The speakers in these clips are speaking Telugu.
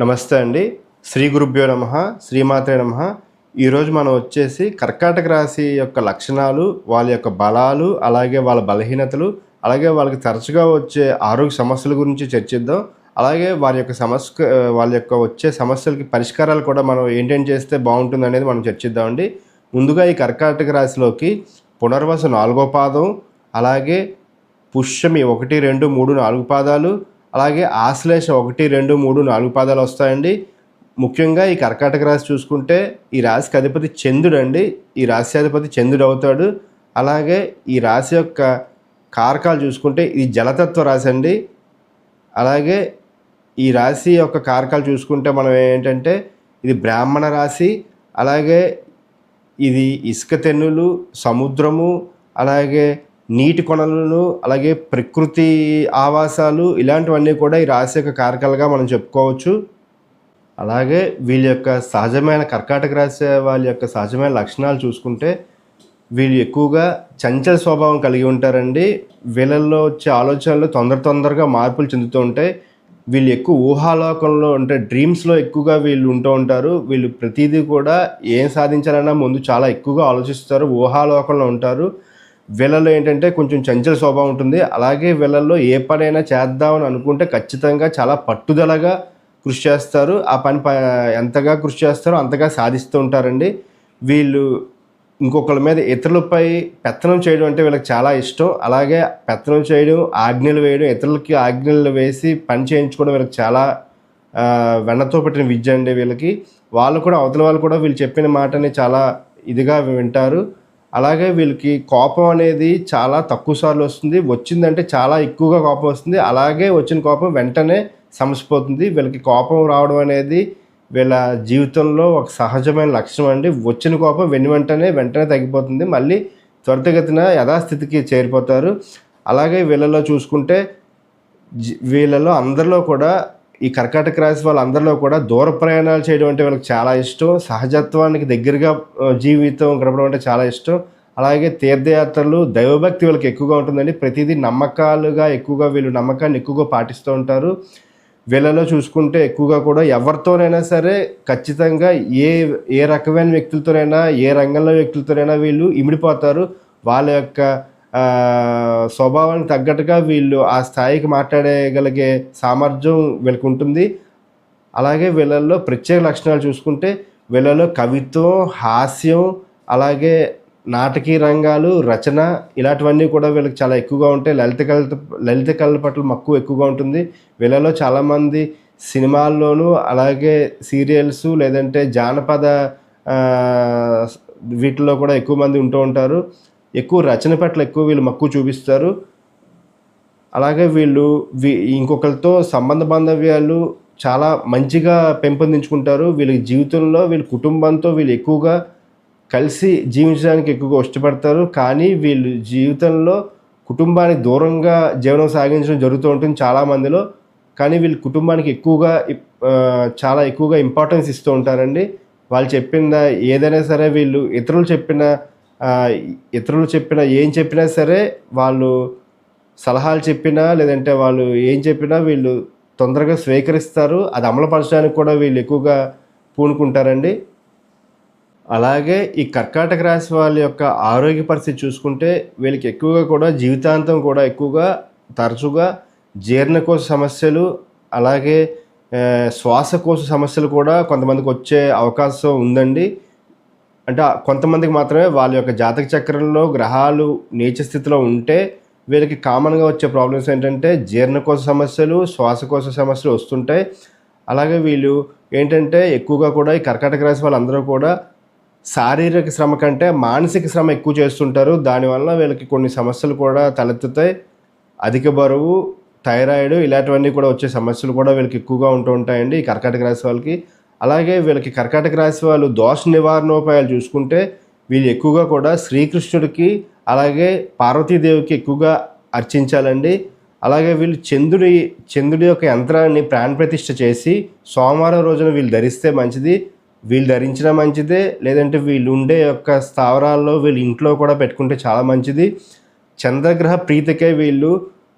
నమస్తే అండి. శ్రీ గురుభ్యో నమ శ్రీమాత్రే నమ. ఈరోజు మనం వచ్చేసి కర్కాటక రాశి యొక్క లక్షణాలు వాళ్ళ యొక్క బలాలు అలాగే వాళ్ళ బలహీనతలు అలాగే వాళ్ళకి తరచుగా వచ్చే ఆరోగ్య సమస్యల గురించి చర్చిద్దాం. అలాగే వారి యొక్క సమస్య వాళ్ళ యొక్క వచ్చే సమస్యలకి పరిష్కారాలు కూడా మనం ఏంటేం చేస్తే బాగుంటుంది అనేది మనం చర్చిద్దామండి ముందుగా ఈ కర్కాటక రాశిలోకి పునర్వసు నాలుగో పాదం అలాగే పుష్యమి ఒకటి రెండు మూడు నాలుగు పాదాలు అలాగే ఆశ్లేష ఒకటి రెండు మూడు నాలుగు పాదాలు వస్తాయండి. ముఖ్యంగా ఈ కర్కాటక రాశి చూసుకుంటే ఈ రాశికి అధిపతి చంద్రుడు అండి. ఈ రాశి అధిపతి చంద్రుడు అవుతాడు. అలాగే ఈ రాశి యొక్క కారకాలు చూసుకుంటే ఇది జలతత్వ రాశి అండి. అలాగే ఈ రాశి యొక్క కారకాలు చూసుకుంటే మనం ఏంటంటే ఇది బ్రాహ్మణ రాశి. అలాగే ఇది ఇసుక తెన్నులు సముద్రము అలాగే నీటి కొనలను అలాగే ప్రకృతి ఆవాసాలు ఇలాంటివన్నీ కూడా ఈ రాశి యొక్క కారకాలుగా మనం చెప్పుకోవచ్చు. అలాగే వీళ్ళ యొక్క సహజమైన కర్కాటక రాశి వాళ్ళ యొక్క సహజమైన లక్షణాలు చూసుకుంటే వీళ్ళు ఎక్కువగా చంచల స్వభావం కలిగి ఉంటారండి. వీళ్ళల్లో వచ్చే ఆలోచనలు తొందర తొందరగా మార్పులు చెందుతూ ఉంటాయి. వీళ్ళు ఎక్కువ ఊహాలోకంలో అంటే డ్రీమ్స్లో ఎక్కువగా వీళ్ళు ఉంటూ ఉంటారు. వీళ్ళు ప్రతిదీ కూడా ఏం సాధించాలన్నా ముందు చాలా ఎక్కువగా ఆలోచిస్తారు ఊహాలోకంలో ఉంటారు. వీళ్ళలో ఏంటంటే కొంచెం చంచల స్వభావం ఉంటుంది. అలాగే వీళ్ళల్లో ఏ పనైనా చేద్దామని అనుకుంటే ఖచ్చితంగా చాలా పట్టుదలగా కృషి చేస్తారు. ఆ పని ప ఎంతగా కృషి చేస్తారో అంతగా సాధిస్తూ ఉంటారండి. వీళ్ళు ఇంకొకళ్ళ మీద ఇతరులపై పెత్తనం చేయడం అంటే వీళ్ళకి చాలా ఇష్టం. అలాగే పెత్తనం చేయడం ఆజ్ఞలు వేయడం ఇతరులకి ఆజ్ఞలు వేసి పని చేయించుకోవడం వీళ్ళకి చాలా వెన్నతో పెట్టిన విద్య అండి వీళ్ళకి. వాళ్ళు కూడా అవతల వాళ్ళు కూడా వీళ్ళు చెప్పిన మాటని చాలా ఇదిగా వింటారు. అలాగే వీళ్ళకి కోపం అనేది చాలా తక్కువ సార్లు వస్తుంది. వచ్చిందంటే చాలా ఎక్కువగా కోపం వస్తుంది. అలాగే వచ్చిన కోపం వెంటనే సమసిపోతుంది. వీళ్ళకి కోపం రావడం అనేది వీళ్ళ జీవితంలో ఒక సహజమైన లక్షణం అండి. వచ్చిన కోపం వెను వెంటనే వెంటనే తగ్గిపోతుంది. మళ్ళీ త్వరితగతిన యథాస్థితికి చేరిపోతారు. అలాగే వీళ్ళలో చూసుకుంటే వీళ్ళలో అందరిలో కూడా ఈ కర్కాటక రాశి వాళ్ళందరిలో కూడా దూర ప్రయాణాలు చేయడం అంటే వీళ్ళకి చాలా ఇష్టం. సహజత్వానికి దగ్గరగా జీవితం గడపడం అంటే చాలా ఇష్టం. అలాగే తీర్థయాత్రలు దైవభక్తి వీళ్ళకి ఎక్కువగా ఉంటుందండి. ప్రతిదీ నమ్మకాలుగా ఎక్కువగా వీళ్ళు నమ్మకాన్ని ఎక్కువగా పాటిస్తూ ఉంటారు. వీళ్ళలో చూసుకుంటే ఎక్కువగా కూడా ఎవరితోనైనా సరే ఖచ్చితంగా ఏ ఏ రకమైన వ్యక్తులతోనైనా ఏ రంగంలో వ్యక్తులతోనైనా వీళ్ళు ఇమిడిపోతారు. వాళ్ళ యొక్క స్వభావానికి తగ్గట్టుగా వీళ్ళు ఆ స్థాయికి మాట్లాడగలిగే సామర్థ్యం వీళ్ళకి ఉంటుంది. అలాగే వీళ్ళల్లో ప్రత్యేక లక్షణాలు చూసుకుంటే వీళ్ళలో కవిత్వం హాస్యం అలాగే నాటకీ రంగాలు రచన ఇలాంటివన్నీ కూడా వీళ్ళకి చాలా ఎక్కువగా ఉంటాయి. లలిత కళ లలిత కళల పట్ల మక్కువ ఎక్కువగా ఉంటుంది. వీళ్ళలో చాలామంది సినిమాల్లోనూ అలాగే సీరియల్స్ లేదంటే జానపద వీటిలో కూడా ఎక్కువ మంది ఉంటూ ఉంటారు. ఎక్కువ రచన పట్ల ఎక్కువ వీళ్ళు మక్కువ చూపిస్తారు. అలాగే వీళ్ళు వీ ఇంకొకరితో సంబంధ బాంధవ్యాలు చాలా మంచిగా పెంపొందించుకుంటారు. వీళ్ళ జీవితంలో వీళ్ళ కుటుంబంతో వీళ్ళు ఎక్కువగా కలిసి జీవించడానికి ఎక్కువగా ఇష్టపడతారు. కానీ వీళ్ళు జీవితంలో కుటుంబానికి దూరంగా జీవనం సాగించడం జరుగుతూ ఉంటుంది చాలామందిలో కానీ వీళ్ళు కుటుంబానికి ఎక్కువగా ఇప్- చాలా ఎక్కువగా ఇంపార్టెన్స్ ఇస్తూ ఉంటారండి. వాళ్ళు చెప్పిన ఏదైనా సరే వీళ్ళు ఇతరులు చెప్పిన ఇతరులు చెప్పిన ఏం చెప్పినా సరే వాళ్ళు సలహాలు చెప్పినా లేదంటే వాళ్ళు ఏం చెప్పినా వీళ్ళు తొందరగా స్వీకరిస్తారు. అది అమలుపరచడానికి కూడా వీళ్ళు ఎక్కువగా పూనుకుంటారండి. అలాగే ఈ కర్కాటక రాశి వాళ్ళ యొక్క ఆరోగ్య పరిస్థితి చూసుకుంటే వీళ్ళకి ఎక్కువగా కూడా జీవితాంతం కూడా ఎక్కువగా తరచుగా జీర్ణకోశ సమస్యలు అలాగే శ్వాసకోశ సమస్యలు కూడా కొంతమందికి వచ్చే అవకాశం ఉందండి. అంటే కొంతమందికి మాత్రమే వాళ్ళ యొక్క జాతక చక్రంలో గ్రహాలు నీచ స్థితిలో ఉంటే వీళ్ళకి కామన్గా వచ్చే ప్రాబ్లమ్స్ ఏంటంటే జీర్ణకోశ సమస్యలు శ్వాసకోశ సమస్యలు వస్తుంటాయి. అలాగే వీళ్ళు ఏంటంటే ఎక్కువగా కూడా ఈ కర్కాటక రాశి వాళ్ళందరూ కూడా శారీరక శ్రమ కంటే మానసిక శ్రమ ఎక్కువ చేస్తుంటారు. దానివల్ల వీళ్ళకి కొన్ని సమస్యలు కూడా తలెత్తుతాయి. అధిక బరువు థైరాయిడ్ ఇలాంటివన్నీ కూడా వచ్చే సమస్యలు కూడా వీళ్ళకి ఎక్కువగా ఉంటూ ఉంటాయండి ఈ కర్కాటక రాశి వాళ్ళకి. అలాగే వీళ్ళకి కర్కాటక రాశి వాళ్ళు దోష నివారణోపాయాలు చూసుకుంటే వీళ్ళు ఎక్కువగా కూడా శ్రీకృష్ణుడికి అలాగే పార్వతీదేవికి ఎక్కువగా అర్చించాలండి. అలాగే వీళ్ళు చంద్రుడి చంద్రుడి యొక్క యంత్రాన్ని ప్రాణప్రతిష్ఠ చేసి సోమవారం రోజున వీళ్ళు ధరిస్తే మంచిది. వీళ్ళు ధరించడం మంచిదే లేదంటే వీళ్ళు ఉండే యొక్క స్థావరాల్లో వీళ్ళు ఇంట్లో కూడా పెట్టుకుంటే చాలా మంచిది. చంద్రగ్రహ ప్రీతికే వీళ్ళు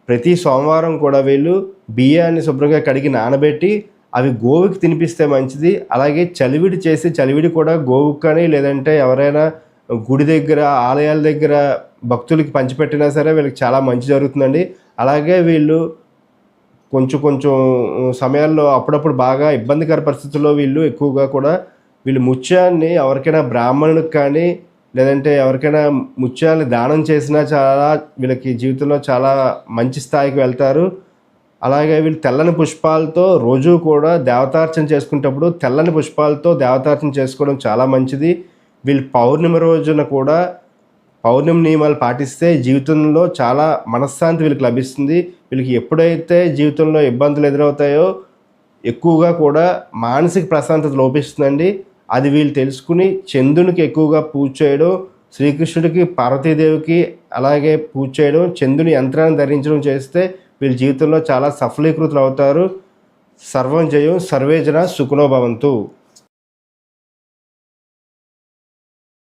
ప్రతి సోమవారం కూడా వీళ్ళు బియ్యాన్ని శుభ్రంగా కడిగి నానబెట్టి అవి గోవుకి తినిపిస్తే మంచిది. అలాగే చలివిడి చేసి చలివిడి కూడా గోవుకి కానీ లేదంటే ఎవరైనా గుడి దగ్గర ఆలయాల దగ్గర భక్తులకి పంచిపెట్టినా సరే వీళ్ళకి చాలా మంచి జరుగుతుందండి. అలాగే వీళ్ళు కొంచెం కొంచెం సమయాల్లో అప్పుడప్పుడు బాగా ఇబ్బందికర పరిస్థితుల్లో వీళ్ళు ఎక్కువగా కూడా వీళ్ళు ముత్యాన్ని ఎవరికైనా బ్రాహ్మణులకు కానీ లేదంటే ఎవరికైనా ముత్యాన్ని దానం చేసినా చాలా వీళ్ళకి జీవితంలో చాలా మంచి స్థాయికి వెళ్తారు. అలాగే వీళ్ళు తెల్లని పుష్పాలతో రోజు కూడా దేవతార్చన చేసుకునేటప్పుడు తెల్లని పుష్పాలతో దేవతార్చన చేసుకోవడం చాలా మంచిది. వీళ్ళు పౌర్ణమి రోజున కూడా పౌర్ణమి నియమాలు పాటిస్తే జీవితంలో చాలా మనశ్శాంతి వీళ్ళకి లభిస్తుంది. వీళ్ళకి ఎప్పుడైతే జీవితంలో ఇబ్బందులు ఎదురవుతాయో ఎక్కువగా కూడా మానసిక ప్రశాంతత లోపిస్తుందండి. అది వీళ్ళు తెలుసుకుని చంద్రునికి ఎక్కువగా పూజ చేయడం శ్రీకృష్ణుడికి పార్వతీదేవికి అలాగే పూజ చేయడం చంద్రుని యంత్రాన్ని ధరించడం చేస్తే వీళ్ళ జీవితంలో చాలా సఫలీకృతులు అవుతారు. సర్వం జయం సర్వేజన సుఖనోభవంతు